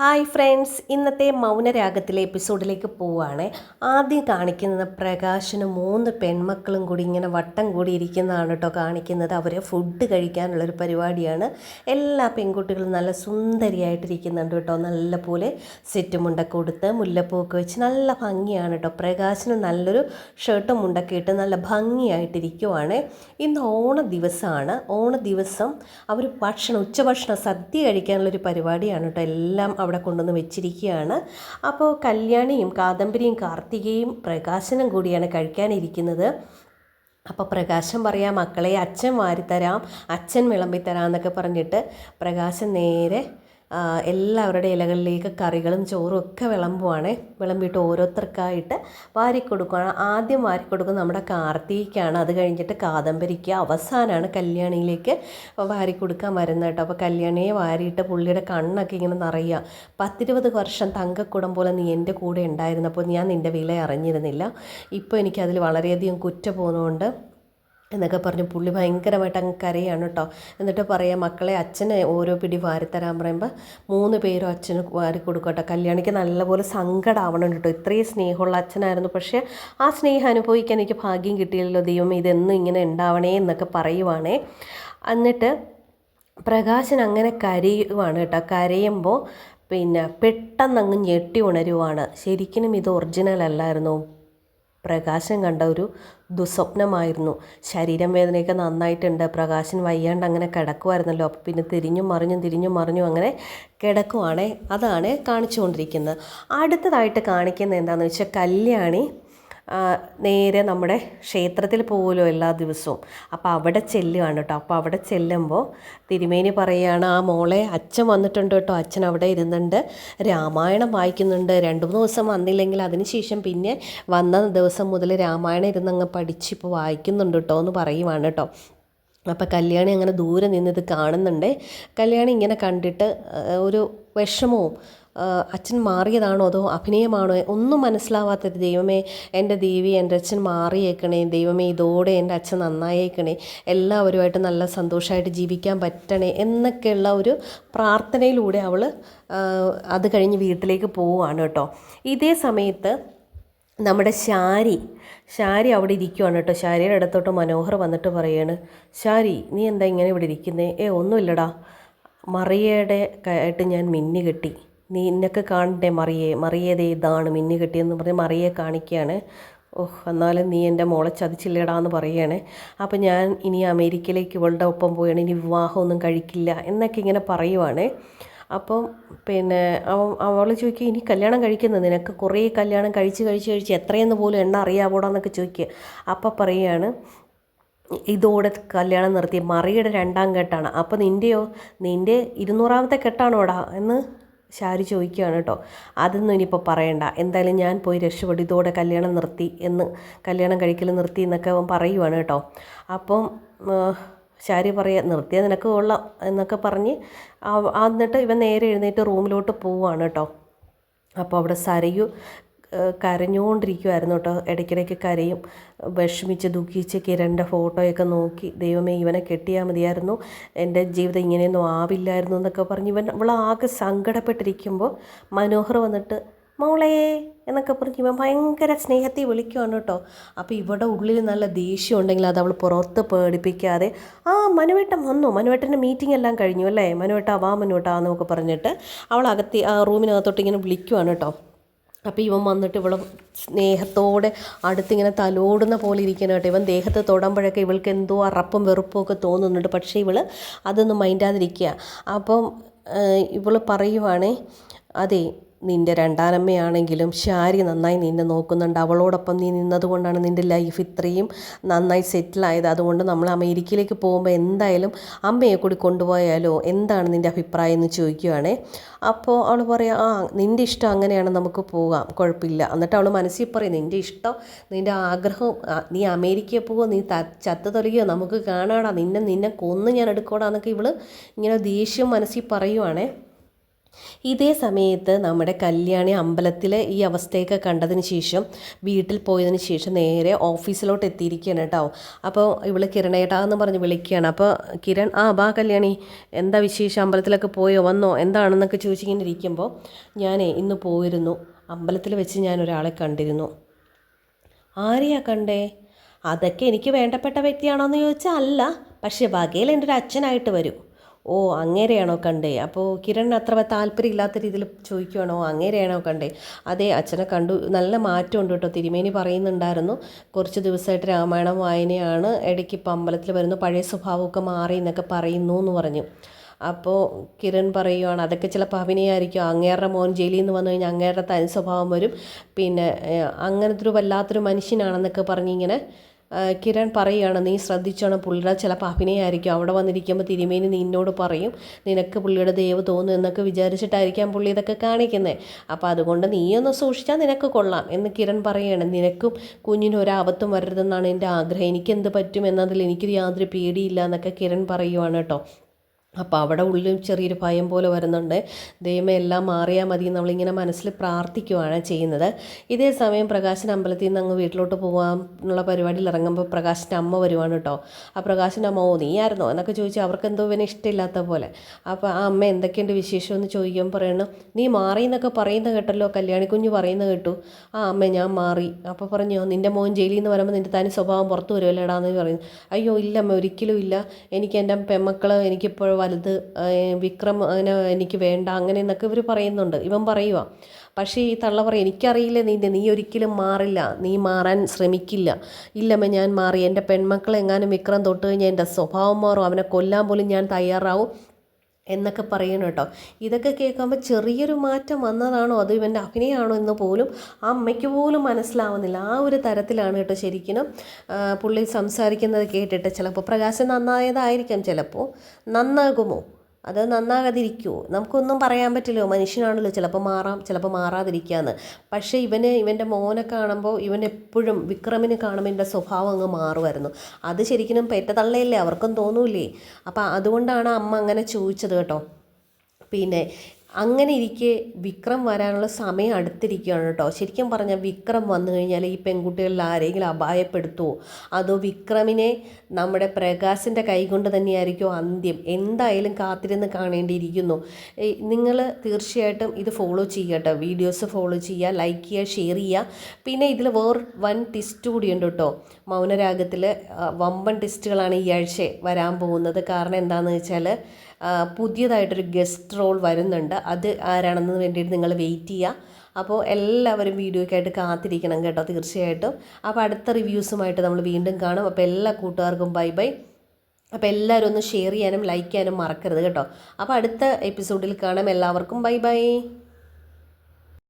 Hi friends ഇന്നത്തെ മൗനരാഗത്തിലെ എപ്പിസോഡിലേക്ക് പോവുകയാണ് ആദ്യം കാണിക്കുന്നത് പ്രകാശന് മൂന്ന് പെൺമക്കളും കൂടി ഇങ്ങനെ വട്ടം കൂടി ഇരിക്കുന്നതാണ് കേട്ടോ കാണിക്കുന്നത്. അവരെ ഫുഡ് കഴിക്കാനുള്ളൊരു പരിപാടിയാണ്. എല്ലാ പെൺകുട്ടികളും നല്ല സുന്ദരിയായിട്ടിരിക്കുന്നുണ്ട് കേട്ടോ നല്ല പോലെ സെറ്റ് മുണ്ടൊക്കെ കൊടുത്ത് മുല്ലപ്പൂവൊക്കെ വെച്ച് നല്ല ഭംഗിയാണ് കേട്ടോ പ്രകാശന് നല്ലൊരു ഷർട്ടും മുണ്ടൊക്കെ ഇട്ട് നല്ല ഭംഗിയായിട്ടിരിക്കുവാണ്. ഇന്ന് ഓണ ദിവസമാണ് ഓണ ദിവസം അവർ ഭക്ഷണം ഉച്ചഭക്ഷണം സദ്യ കഴിക്കാനുള്ളൊരു പരിപാടിയാണ് കേട്ടോ എല്ലാം അവിടെ കൊണ്ടുവന്ന് വെച്ചിരിക്കുകയാണ്. അപ്പോൾ കല്യാണിയും കാദംബരിയും കാർത്തികയും പ്രകാശനം കൂടിയാണ് കഴിക്കാനിരിക്കുന്നത്. അപ്പോൾ പ്രകാശം പറയാം മക്കളെ അച്ഛൻ വാരിത്തരാം അച്ഛൻ വിളമ്പിത്തരാം എന്നൊക്കെ പറഞ്ഞിട്ട് പ്രകാശം നേരെ എല്ലാവരുടെ ഇലകളിലേക്ക് കറികളും ചോറും ഒക്കെ വിളമ്പുവാണ്. വിളമ്പിയിട്ട് ഓരോരുത്തർക്കായിട്ട് വാരിക്കൊടുക്കുകയാണ് ആദ്യം വാരിക്കൊടുക്കുന്നത് നമ്മുടെ കാർത്തിക്കാണ് അത് കഴിഞ്ഞിട്ട് കാദംബരിക്ക് അവസാനമാണ് കല്യാണിയിലേക്ക് വാരിക്കൊടുക്കാൻ വരുന്നത് കേട്ടോ. അപ്പോൾ കല്യാണിയെ വാരിയിട്ട് പുള്ളിയുടെ കണ്ണൊക്കെ ഇങ്ങനെ നിറയുക. പത്തിരുപത് വർഷം തങ്കക്കുടം പോലെ നീ എന്റെ കൂടെ ഉണ്ടായിരുന്നപ്പോൾ ഞാൻ നിന്റെ വില അറിഞ്ഞിരുന്നില്ല. ഇപ്പോൾ എനിക്കതിൽ വളരെയധികം കുറ്റ പോകുന്നതുകൊണ്ട് എന്നൊക്കെ പറഞ്ഞ് പുള്ളി ഭയങ്കരമായിട്ട് അങ്ങ് കരയാണ് കേട്ടോ. എന്നിട്ട് പറയാം മക്കളെ അച്ഛനെ ഓരോ പിടി വാരിത്തരാൻ പറയുമ്പോൾ മൂന്ന് പേരും അച്ഛന് വാരി കൊടുക്കട്ടെ കല്യാണിക്ക് നല്ലപോലെ സങ്കടമാവണം കേട്ടോ. ഇത്രയും സ്നേഹമുള്ള അച്ഛനായിരുന്നു. പക്ഷേ ആ സ്നേഹം അനുഭവിക്കാൻ എനിക്ക് ഭാഗ്യം കിട്ടിയല്ലോ ദൈവം ഇതെന്നും ഇങ്ങനെ ഉണ്ടാവണേ എന്നൊക്കെ പറയുവാണേ. എന്നിട്ട് പ്രകാശൻ അങ്ങനെ കരയുവാണ് കേട്ടോ. കരയുമ്പോൾ പിന്നെ പെട്ടെന്ന് അങ്ങ് ഞെട്ടി ഉണരുവാണ്. ശരിക്കും ഇത് ഒറിജിനൽ അല്ലായിരുന്നു? പ്രകാശം കണ്ട ഒരു ദുസ്വപ്നമായിരുന്നു. ശരീരം വേദനയൊക്കെ നന്നായിട്ടുണ്ട്. പ്രകാശൻ വയ്യാണ്ട് അങ്ങനെ കിടക്കുമായിരുന്നല്ലോ അപ്പോൾ പിന്നെ തിരിഞ്ഞും മറിഞ്ഞും തിരിഞ്ഞും മറിഞ്ഞും അങ്ങനെ കിടക്കുവാണേ. അതാണ് കാണിച്ചുകൊണ്ടിരിക്കുന്നത്. അടുത്തതായിട്ട് കാണിക്കുന്നത് എന്താണെന്ന് വെച്ചാൽ കല്യാണി നേരെ നമ്മുടെ ക്ഷേത്രത്തിൽ പോകുമല്ലോ എല്ലാ ദിവസവും. അപ്പോൾ അവിടെ ചെല്ലുകയാണ് കേട്ടോ. അപ്പോൾ അവിടെ ചെല്ലുമ്പോൾ തിരുമേനി പറയുകയാണ് ആ മോളെ അച്ഛൻ വന്നിട്ടുണ്ട് കേട്ടോ. അച്ഛൻ അവിടെ ഇരുന്നുണ്ട്. രാമായണം വായിക്കുന്നുണ്ട്. രണ്ട് മൂന്ന് ദിവസം വന്നില്ലെങ്കിൽ അതിന് ശേഷം പിന്നെ വന്ന ദിവസം മുതൽ രാമായണം ഇരുന്നങ്ങ് പഠിച്ചിപ്പോൾ വായിക്കുന്നുണ്ട് കേട്ടോ എന്ന് പറയുവാണ് കേട്ടോ. അപ്പോൾ കല്യാണി അങ്ങനെ ദൂരെ നിന്നിത് കാണുന്നുണ്ട്. കല്യാണി ഇങ്ങനെ കണ്ടിട്ട് ഒരു വിഷമവും അച്ഛൻ മാറിയതാണോ അതോ അഭിനയമാണോ? ഒന്നും മനസ്സിലാവാത്തത് ദൈവമേ എന്റെ ദേവി എന്റെ അച്ഛൻ മാറിയേക്കണേ ദൈവമേ ഇതോടെ എന്റെ അച്ഛൻ നന്നായേക്കണേ എല്ലാവരുമായിട്ട് നല്ല സന്തോഷമായിട്ട് ജീവിക്കാൻ പറ്റണേ എന്നൊക്കെയുള്ള ഒരു പ്രാർത്ഥനയിലൂടെ അവൾ അത് കഴിഞ്ഞ് വീട്ടിലേക്ക് പോവുകയാണ് കേട്ടോ. ഇതേ സമയത്ത് നമ്മുടെ ശാരി ശാരി അവിടെ ഇരിക്കുവാണ് കേട്ടോ. ശാരിയുടെ അടുത്തോട്ട് മനോഹർ വന്നിട്ട് പറയാണ് ശാരി നീ എന്താ ഇങ്ങനെ ഇവിടെ ഇരിക്കുന്നേ? ഏ ഒന്നുമില്ലടാ. മറിയയുടെ ആയിട്ട് ഞാൻ മിന്നി കെട്ടി നീ ഇന്നൊക്കെ കാണണ്ടേ മറിയെ മറിയേതെ ഇതാണ് മിന്നു കെട്ടിയെന്ന് പറഞ്ഞ് മറിയെ കാണിക്കുകയാണ്. ഓഹ് എന്നാലും നീ എന്റെ മോളെ ചതിച്ചില്ലടാന്ന് പറയുകയാണ്. അപ്പം ഞാൻ ഇനി അമേരിക്കയിലേക്ക് ഇവളുടെ ഒപ്പം പോയാണ് ഇനി വിവാഹമൊന്നും കഴിക്കില്ല എന്നൊക്കെ ഇങ്ങനെ പറയുവാണ്. അപ്പം പിന്നെ അവൻ അവൾ ചോദിക്കുക ഇനി കല്യാണം കഴിക്കുന്നത് നിനക്ക് കുറേ കല്യാണം കഴിച്ച് കഴിച്ച് കഴിച്ച് എത്രയെന്ന് പോലും എണ്ണ അറിയാവോടാന്നൊക്കെ ചോദിക്കുക. അപ്പം പറയുകയാണ് ഇതോടെ കല്യാണം നിർത്തി. മറിയുടെ രണ്ടാം കെട്ടാണ്. അപ്പോൾ നിന്റെയോ നിന്റെ ഇരുന്നൂറാമത്തെ കെട്ടാണോടാ? എന്ന് ശാരി ചോദിക്കുകയാണ് കേട്ടോ. അതൊന്നും ഇനിയിപ്പോൾ പറയണ്ട. എന്തായാലും ഞാൻ പോയി രക്ഷപ്പെട്ടു ഇതോടെ കല്യാണം നിർത്തി എന്ന് കല്യാണം കഴിക്കൽ നിർത്തി എന്നൊക്കെ അവൻ പറയുവാണ് കേട്ടോ. അപ്പം ശാരി പറയുക നിർത്തിയാൽ നിനക്ക് കൊള്ളാം എന്നൊക്കെ പറഞ്ഞ് എന്നിട്ട് ഇവൻ നേരെ എഴുന്നേറ്റ് റൂമിലോട്ട് പോവുകയാണ് കേട്ടോ. അപ്പോൾ അവിടെ സരയു കരഞ്ഞുകൊണ്ടിരിക്കുമായിരുന്നു കേട്ടോ. ഇടയ്ക്കിടയ്ക്ക് കരയും വിഷമിച്ച് ദുഃഖിച്ച് കിരണിന്റെ ഫോട്ടോയൊക്കെ നോക്കി ദൈവമേ ഇവനെ കെട്ടിയാൽ മതിയായിരുന്നു. എന്റെ ജീവിതം ഇങ്ങനെയൊന്നും ആവില്ലായിരുന്നു എന്നൊക്കെ പറഞ്ഞ് ഇവൻ ഇവൾ ആകെ സങ്കടപ്പെട്ടിരിക്കുമ്പോൾ മനോഹർ വന്നിട്ട് മോളേ എന്നൊക്കെ പറഞ്ഞ് ഇവൻ ഭയങ്കര സ്നേഹത്തിൽ വിളിക്കുവാണ് കേട്ടോ. അപ്പോൾ ഇവിടെ ഉള്ളിൽ നല്ല ദേഷ്യം ഉണ്ടെങ്കിൽ അത് അവൾ പുറത്ത് പേടിപ്പിക്കാതെ ആ മനുവേട്ടൻ വന്നു. മനുവേട്ടന്റെ മീറ്റിംഗ് എല്ലാം കഴിഞ്ഞു അല്ലേ? മനുവേട്ടാ വാ മനുവേട്ടാ എന്നൊക്കെ പറഞ്ഞിട്ട് അവൾ അകത്തി ആ റൂമിനകത്തോട്ട് ഇങ്ങനെ വിളിക്കുവാണ് കേട്ടോ. അപ്പോൾ ഇവൻ വന്നിട്ട് ഇവളെ സ്നേഹത്തോടെ അടുത്തിങ്ങനെ തലോടുന്ന പോലെ ഇരിക്കണം കേട്ടോ. ഇവൻ ദേഹത്ത് തൊടുമ്പോഴൊക്കെ ഇവൾക്ക് എന്തോ അറപ്പും വെറുപ്പും ഒക്കെ തോന്നുന്നുണ്ട്. പക്ഷേ ഇവൾ അതൊന്നും മൈൻഡാതിരിക്കുക അപ്പം ഇവൾ പറയുവാണേ അതെ നിന്റെ രണ്ടാനമ്മയാണെങ്കിലും ശാരി നന്നായി നിന്നെ നോക്കുന്നുണ്ട്. അവളോടൊപ്പം നീ നിന്നതുകൊണ്ടാണ് നിന്റെ ലൈഫ് ഇത്രയും നന്നായി സെറ്റിലായത് അതുകൊണ്ട് നമ്മൾ അമേരിക്കയിലേക്ക് പോകുമ്പോൾ എന്തായാലും അമ്മയെ കൂടി കൊണ്ടുപോയാലോ? എന്താണ് നിന്റെ അഭിപ്രായം എന്ന് ചോദിക്കുവാണേ. അപ്പോൾ അവൾ പറയാം ആ നിന്റെ ഇഷ്ടം അങ്ങനെയാണ് നമുക്ക് പോകാം. കുഴപ്പമില്ല. എന്നിട്ട് അവൾ മനസ്സിൽ പറയും നിന്റെ ഇഷ്ടം നിന്റെ ആഗ്രഹം നീ അമേരിക്കയിൽ പോകുമോ? നീ ത ചത്ത തൊലകിയോ നമുക്ക് കാണാടാ. നിന്നെ നിന്നെ കൊന്ന് ഞാൻ എടുക്കോടാ എന്നൊക്കെ ഇവൾ ഇങ്ങനെ ദേഷ്യം മനസ്സിൽ പറയുവാണേ. ഇതേ സമയത്ത് നമ്മുടെ കല്യാണി അമ്പലത്തിൽ ഈ അവസ്ഥയൊക്കെ കണ്ടതിന് ശേഷം വീട്ടിൽ പോയതിന് ശേഷം നേരെ ഓഫീസിലോട്ട് എത്തിയിരിക്കുകയാണ് കേട്ടോ. അപ്പോൾ ഇവൾ കിരണേട്ടാ എന്ന് പറഞ്ഞ് വിളിക്കുകയാണ്. അപ്പോൾ കിരൺ ആ ബാ കല്യാണി. എന്താ വിശേഷം? അമ്പലത്തിലൊക്കെ പോയോ? വന്നോ? എന്താണെന്നൊക്കെ ചോദിച്ചിങ്ങനെ ഇരിക്കുമ്പോൾ ഞാനേ ഇന്ന് പോയിരുന്നു. അമ്പലത്തിൽ വെച്ച് ഞാൻ ഒരാളെ കണ്ടിരുന്നു. ആരെയാ കണ്ടേ? അതൊക്കെ എനിക്ക് വേണ്ടപ്പെട്ട വ്യക്തിയാണോ എന്ന് ചോദിച്ചാൽ അല്ല. പക്ഷേ വകയിൽ എന്റെ ഒരു അച്ഛനായിട്ട് വരും. ഓ അങ്ങേരെയാണോ കണ്ടേ? അപ്പോൾ കിരൺ അത്ര താല്പര്യമില്ലാത്ത രീതിയിൽ ചോദിക്കുവാണോ? അങ്ങേരെയാണോ കണ്ടേ? അതെ അച്ഛനെ കണ്ടു. നല്ല മാറ്റമുണ്ട് കേട്ടോ. തിരുമേനി പറയുന്നുണ്ടായിരുന്നു കുറച്ച് ദിവസമായിട്ട് രാമായണം വായനയാണ് ഇടയ്ക്ക് ഇപ്പം അമ്പലത്തിൽ വരുന്നു പഴയ സ്വഭാവമൊക്കെ മാറി എന്നൊക്കെ പറയുന്നു എന്ന് പറഞ്ഞു. അപ്പോൾ കിരൺ പറയുവാണ് അതൊക്കെ ചിലപ്പോൾ അഭിനയമായിരിക്കും അങ്ങേരുടെ മോൻ ജയിലിൽ നിന്ന് വന്നു കഴിഞ്ഞാൽ അങ്ങേരുടെ തനി സ്വഭാവം വരും. പിന്നെ അങ്ങനത്തെ ഒരു വല്ലാത്തൊരു മനുഷ്യനാണെന്നൊക്കെ പറഞ്ഞിങ്ങനെ കിരൺ പറയുകയാണ് നീ ശ്രദ്ധിച്ചാണ് പുള്ളിയുടെ ചിലപ്പോൾ അഭിനയമായിരിക്കും അവിടെ വന്നിരിക്കുമ്പോൾ തിരുമേനി നിന്നോട് പറയും നിനക്ക് പുള്ളിയുടെ ദയവ് തോന്നും എന്നൊക്കെ വിചാരിച്ചിട്ടായിരിക്കാം പുള്ളി ഇതൊക്കെ കാണിക്കുന്നത് അപ്പോൾ അതുകൊണ്ട് നീയൊന്ന് സൂക്ഷിച്ചാൽ നിനക്ക് കൊള്ളാം എന്ന് കിരൺ പറയുകയാണ്. നിനക്കും കുഞ്ഞിനും ഒരാപത്തും വരരുതെന്നാണ് എന്റെ ആഗ്രഹം. എനിക്കെന്ത് പറ്റും എന്നതിൽ എനിക്ക് യാതൊരു പേടിയില്ല എന്നൊക്കെ കിരൺ പറയുവാണ് കേട്ടോ. അപ്പോൾ അവിടെ ഉള്ളിലും ചെറിയൊരു ഭയം പോലെ വരുന്നുണ്ട്. ദൈവം എല്ലാം മാറിയാൽ മതി നമ്മളിങ്ങനെ മനസ്സിൽ പ്രാർത്ഥിക്കുവാണ് ചെയ്യുന്നത്. ഇതേ സമയം പ്രകാശൻ അമ്പലത്തിൽ നിന്ന് അങ്ങ് വീട്ടിലോട്ട് പോകാനുള്ള പരിപാടിയിൽ ഇറങ്ങുമ്പോൾ പ്രകാശിന്റെ അമ്മ വരുവാണ് കേട്ടോ. ആ പ്രകാശിന്റെ അമ്മ ഓ നീയായിരുന്നോ? എന്നൊക്കെ ചോദിച്ചു അവർക്ക് എന്തോ ഇവനെ ഇഷ്ടമില്ലാത്ത പോലെ. അപ്പോൾ ആ അമ്മ എന്തൊക്കെയുണ്ട് വിശേഷം? എന്ന് ചോദിക്കുമ്പോൾ പറയണം നീ മാറി എന്നൊക്കെ പറയുന്ന കേട്ടല്ലോ കല്യാണി കുഞ്ഞ് പറയുന്നത് കേട്ടു. ആ അമ്മ ഞാൻ മാറി. അപ്പോൾ പറഞ്ഞു നിന്റെ മോൻ ജയിലിൽ നിന്ന് വരുമ്പോൾ നിന്റെ തനി സ്വഭാവം പുറത്ത് വരുമല്ലേടാന്ന് പറയുന്നു. അയ്യോ ഇല്ല അമ്മ ഒരിക്കലും ഇല്ല. എനിക്ക് എന്റെ പെമ്മക്കൾ എനിക്കിപ്പോൾ വലുത് വിക്രം അങ്ങനെ എനിക്ക് വേണ്ട അങ്ങനെ എന്നൊക്കെ ഇവർ പറയുന്നുണ്ട്. ഇവൻ പറയുക പക്ഷേ ഈ തള്ള പറയും എനിക്കറിയില്ല നീ നീ ഒരിക്കലും മാറില്ല നീ മാറാൻ ശ്രമിക്കില്ല. ഇല്ലമ്മ ഞാൻ മാറി. എന്റെ പെൺമക്കളെ എങ്ങാനും വിക്രം തൊട്ട് കഴിഞ്ഞാൽ എന്റെ സ്വഭാവം മാറും. അവനെ കൊല്ലാൻ പോലും ഞാൻ തയ്യാറാവും. എന്നൊക്കെ പറയണം കേട്ടോ. ഇതൊക്കെ കേൾക്കുമ്പോൾ ചെറിയൊരു മാറ്റം വന്നതാണോ? അത് ഇവന്റെ അഭിനയമാണോ എന്ന് പോലും ആ അമ്മയ്ക്ക് പോലും മനസ്സിലാവുന്നില്ല. ആ ഒരു തരത്തിലാണ് കേട്ടോ ശരിക്കും പുള്ളി സംസാരിക്കുന്നത് കേട്ടിട്ട്. ചിലപ്പോൾ പ്രകാശം നന്നായതായിരിക്കാം ചിലപ്പോൾ നന്നാകുമോ? അത് നന്നാകാതിരിക്കുമോ നമുക്കൊന്നും പറയാൻ പറ്റില്ലോ മനുഷ്യനാണല്ലോ ചിലപ്പോൾ മാറാം ചിലപ്പോൾ മാറാതിരിക്കാന്ന്. പക്ഷേ ഇവന് ഇവന്റെ മോനെ കാണുമ്പോൾ ഇവൻ എപ്പോഴും വിക്രമിനെ കാണുമ്പോൾ എന്റെ സ്വഭാവം അങ്ങ് മാറുമായിരുന്നു. അത് ശരിക്കും പെറ്റ തള്ളയല്ലേ അവർക്കും തോന്നൂലേ അപ്പോൾ അതുകൊണ്ടാണ് അമ്മ അങ്ങനെ ചോദിച്ചത് കേട്ടോ. പിന്നെ അങ്ങനെ ഇരിക്കെ വിക്രം വരാനുള്ള സമയം അടുത്തിരിക്കുകയാണ് കേട്ടോ. ശരിക്കും പറഞ്ഞാൽ വിക്രം വന്നു കഴിഞ്ഞാൽ ഈ പെൺകുട്ടികളിൽ ആരെങ്കിലും അപായപ്പെടുത്തുമോ അതോ വിക്രമിനെ നമ്മുടെ പ്രകാശിന്റെ കൈകൊണ്ട് തന്നെയായിരിക്കും അന്ത്യം? എന്തായാലും കാത്തിരുന്ന് കാണേണ്ടിയിരിക്കുന്നു. നിങ്ങൾ തീർച്ചയായിട്ടും ഇത് ഫോളോ ചെയ്യുക കേട്ടോ. വീഡിയോസ് ഫോളോ ചെയ്യുക ലൈക്ക് ചെയ്യുക ഷെയർ ചെയ്യുക. പിന്നെ ഇതിൽ വേറെ വൺ ടിസ്റ്റ് കൂടി ഉണ്ട് കേട്ടോ. മൗനരാഗത്തിൽ വമ്പൻ ടിസ്റ്റുകളാണ് ഈ ആഴ്ച വരാൻ പോകുന്നത്. കാരണം എന്താണെന്ന് വെച്ചാൽ പുതിയതായിട്ടൊരു ഗസ്റ്റ് റോൾ വരുന്നുണ്ട്. അത് ആരാണെന്ന് വേണ്ടിയിട്ട് നിങ്ങൾ വെയിറ്റ് ചെയ്യുക അപ്പോൾ എല്ലാവരും വീഡിയോയ്ക്കായിട്ട് കാത്തിരിക്കണം കേട്ടോ തീർച്ചയായിട്ടും. അപ്പോൾ അടുത്ത റിവ്യൂസുമായിട്ട് നമ്മൾ വീണ്ടും കാണും. അപ്പോൾ എല്ലാ കൂട്ടുകാർക്കും ബൈ ബൈ അപ്പോൾ എല്ലാവരും ഒന്ന് ഷെയർ ചെയ്യാനും ലൈക്ക് ചെയ്യാനും മറക്കരുത് കേട്ടോ. അപ്പോൾ അടുത്ത എപ്പിസോഡിൽ കാണാം. എല്ലാവർക്കും ബൈ ബൈ